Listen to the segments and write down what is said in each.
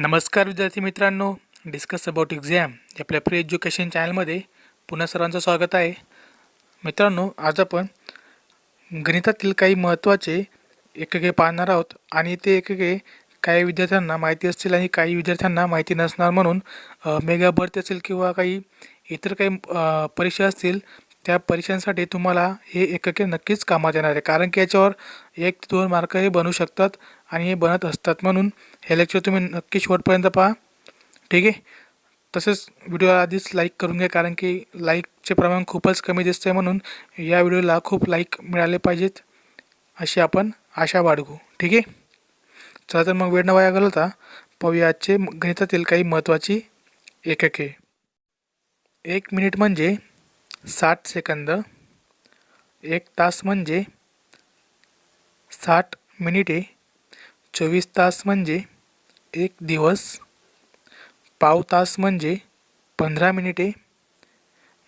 नमस्कार विद्यार्थी मित्रांनो. डिस्कस अबाउट एक्झाम आपल्या फ्री एज्युकेशन चॅनलमध्ये पुन्हा सर्वांचं स्वागत आहे. मित्रांनो आज आपण गणितातील काही महत्त्वाचे एकके पाहणार आहोत आणि ते एकके काही विद्यार्थ्यांना माहिती असतील आणि काही विद्यार्थ्यांना माहिती नसणार म्हणून मेगा भरती असेल किंवा काही इतर काही परीक्षा असतील त्या परीक्षांसाठी तुम्हाला हे एकके नक्कीच कामात येणार आहे. कारण की याच्यावर एक ते दोन मार्क हे बनू शकतात. आणि हे बनत असतात. म्हणून हे लेक्चर तुम्ही नक्की शेवटपर्यंत पहा. ठीक आहे? तसेच व्हिडिओ आधीच लाईक करून घ्या कारण की लाईकचे प्रमाण खूपच कमी दिसते म्हणून या व्हिडिओला खूप लाईक मिळाले पाहिजेत अशी आपण आशा बाळगू. ठीक आहे? चला तर मग वेळ न वाया घालवता पाहूया आजचे गणितातील काही महत्त्वाची एकके. एक मिनिट म्हणजे साठ सेकंद एक तास म्हणजे साठ मिनिटे चोवीस तास म्हणजे एक दिवस पाव तास म्हणजे पंधरा मिनिटे.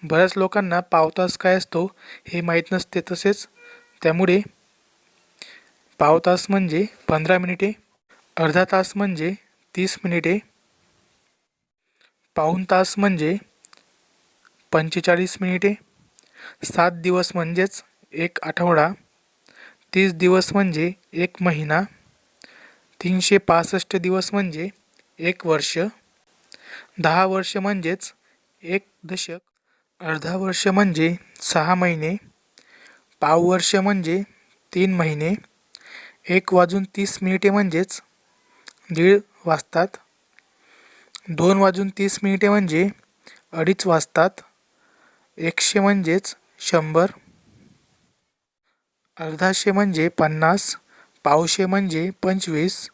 बऱ्याच लोकांना पाव तास काय असतो हे माहीत नसते तसेच त्यामुळे पाव तास म्हणजे पंधरा मिनिटे अर्धा तास म्हणजे तीस मिनिटे पाऊण तास म्हणजे पंचेचाळीस मिनिटे सात दिवस म्हणजेच एक आठवडा तीस दिवस म्हणजे एक महिना. तीनशे पासष्ट दिवस म्हणजे एक वर्ष दहा वर्ष म्हणजेच एक दशक अर्धा वर्ष म्हणजे सहा महिने पाव वर्ष म्हणजे तीन महिने एक वाजून तीस मिनिटे म्हणजेच दीड वाजतात दोन वाजून तीस मिनिटे म्हणजे अडीच वाजतात एकशे म्हणजेच शंभर अर्धाशे म्हणजे पन्नास पावशे म्हणजे पंचवीस.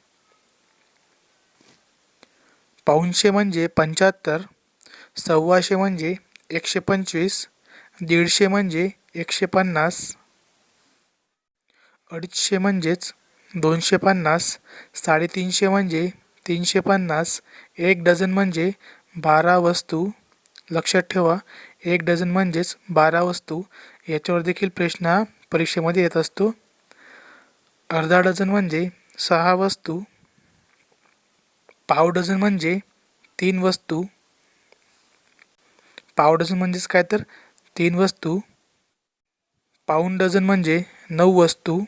पाऊणशे म्हणजे पंच्याहत्तर. सव्वाशे म्हणजे एकशे पंचवीस. दीडशे म्हणजे एकशे पन्नास. अडीचशे म्हणजेच दोनशे पन्नास. साडेतीनशे म्हणजे तीनशे पन्नास. एक डझन म्हणजे बारा वस्तू. लक्षात ठेवा एक डझन म्हणजेच बारा वस्तू. याच्यावर देखील प्रश्न परीक्षेमध्ये येत असतो. अर्धा डझन म्हणजे सहा वस्तू पाव डझन म्हणजे तीन वस्तू पाव डझन म्हणजेच काय तर तीन वस्तू पाऊण डझन म्हणजे नऊ वस्तू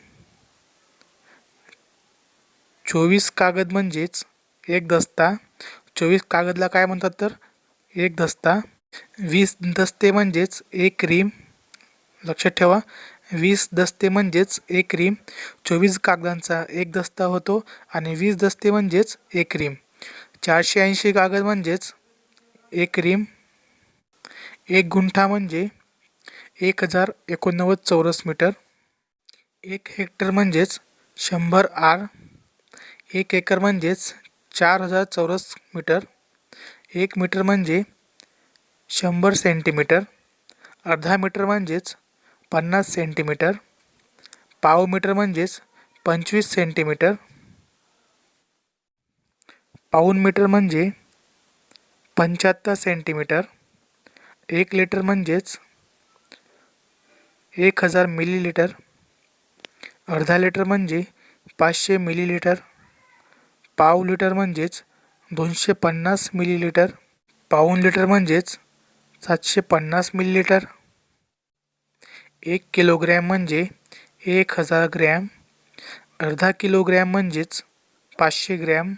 चोवीस कागद म्हणजेच एक दस्ता. चोवीस कागदला काय म्हणतात तर? एक दस्ता. वीस दस्ते म्हणजेच एक क्रीम लक्षात ठेवा. वीस दस्ते म्हणजेच एक रीम चोवीस कागदांचा एक दस्ता होतो आणि वीस दस्ते म्हणजेच एक रीम. चारशे ऐंशी कागद म्हणजेच एक रीम. एक गुंठा म्हणजे एक हजार एकोणनव्वद चौरस मीटर. एक हेक्टर म्हणजेच शंभर आर. एक एकर म्हणजेच चार हजार चौरस मीटर. एक मीटर म्हणजे शंभर सेंटीमीटर. अर्धा मीटर म्हणजेच पन्नास सेंटीमीटर. पाव मीटर म्हणजेच पंचवीस सेंटीमीटर. पाऊण मीटर म्हणजे पंच्याहत्तर सेंटीमीटर. एक लिटर म्हणजेच एक हजार मिलीलिटर. अर्धा लिटर म्हणजे पाचशे मिलीलिटर. पाव लिटर म्हणजेच दोनशे पन्नास मिलीलिटर. पाऊण लिटर म्हणजेच सातशे पन्नास मिलीलिटर. एक किलोग्रॅम म्हणजे एक हजार ग्रॅम अर्धा किलोग्रॅम म्हणजेच पाचशे ग्रॅम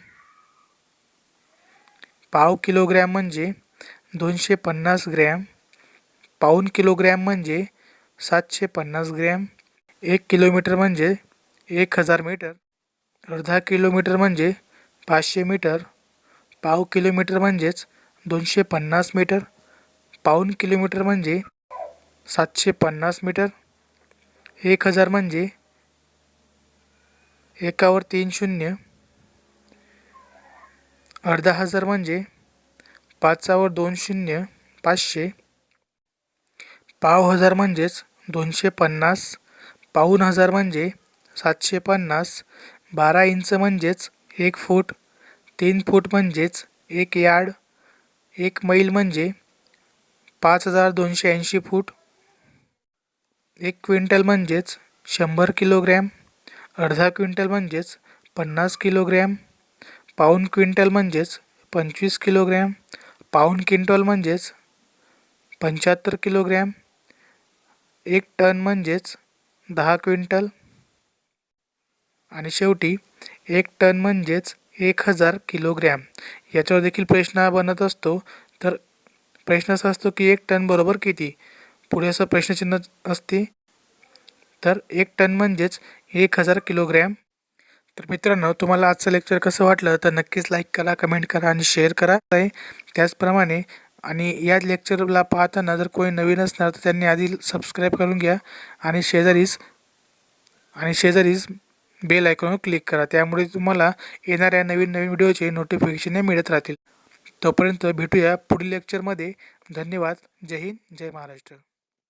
पाव किलोग्रॅम म्हणजे दोनशे पन्नास ग्रॅम पाऊण किलोग्रॅम म्हणजे सातशे पन्नास ग्रॅम एक किलोमीटर म्हणजे एक हजार मीटर अर्धा किलोमीटर म्हणजे पाचशे मीटर पाव किलोमीटर म्हणजेच दोनशे पन्नास मीटर पाऊन किलोमीटर म्हणजे सातशे पन्नास मीटर. एक हजार म्हणजे एकावर तीन शून्य. अर्धा हजार म्हणजे पाचावर दोन शून्य पाचशे. पाव हजार म्हणजेच दोनशे पन्नास. पाऊण हजार म्हणजे सातशे पन्नास. बारा इंच म्हणजेच एक फूट. तीन फूट म्हणजेच एक यार्ड. एक मैल म्हणजे पाच हजार दोनशे ऐंशी फूट. एक क्विंटल म्हणजेच शंभर किलोग्रॅम अर्धा क्विंटल म्हणजेच पन्नास किलोग्रॅम पाऊण क्विंटल म्हणजेच पंचवीस किलोग्रॅम पाऊण क्विंटल म्हणजेच पंच्याहत्तर किलोग्रॅम एक टन म्हणजेच दहा क्विंटल. आणि शेवटी एक टन म्हणजेच एक हजार किलोग्रॅम. याच्यावर देखील प्रश्न बनत असतो. तर प्रश्न असा असतो की एक टन बरोबर किती? पुढे असं प्रश्नचिन्ह असते तर एक टन म्हणजेच एक हजार किलोग्रॅम. तर मित्रांनो तुम्हाला आजचं लेक्चर कसं वाटलं तर नक्कीच लाईक करा कमेंट करा आणि शेअर करा. आहे त्याचप्रमाणे आणि या लेक्चरला पाहताना जर कोणी नवीन असणार तर त्यांनी आधी सबस्क्राईब करून घ्या आणि शेजारीच आणि शेजारीच बेल आयकॉनवर क्लिक करा. त्यामुळे तुम्हाला येणाऱ्या नवीन नवीन व्हिडिओचे नोटिफिकेशन मिळत राहतील. तोपर्यंत भेटूया पुढील लेक्चरमध्ये धन्यवाद. जय हिंद. जय महाराष्ट्र.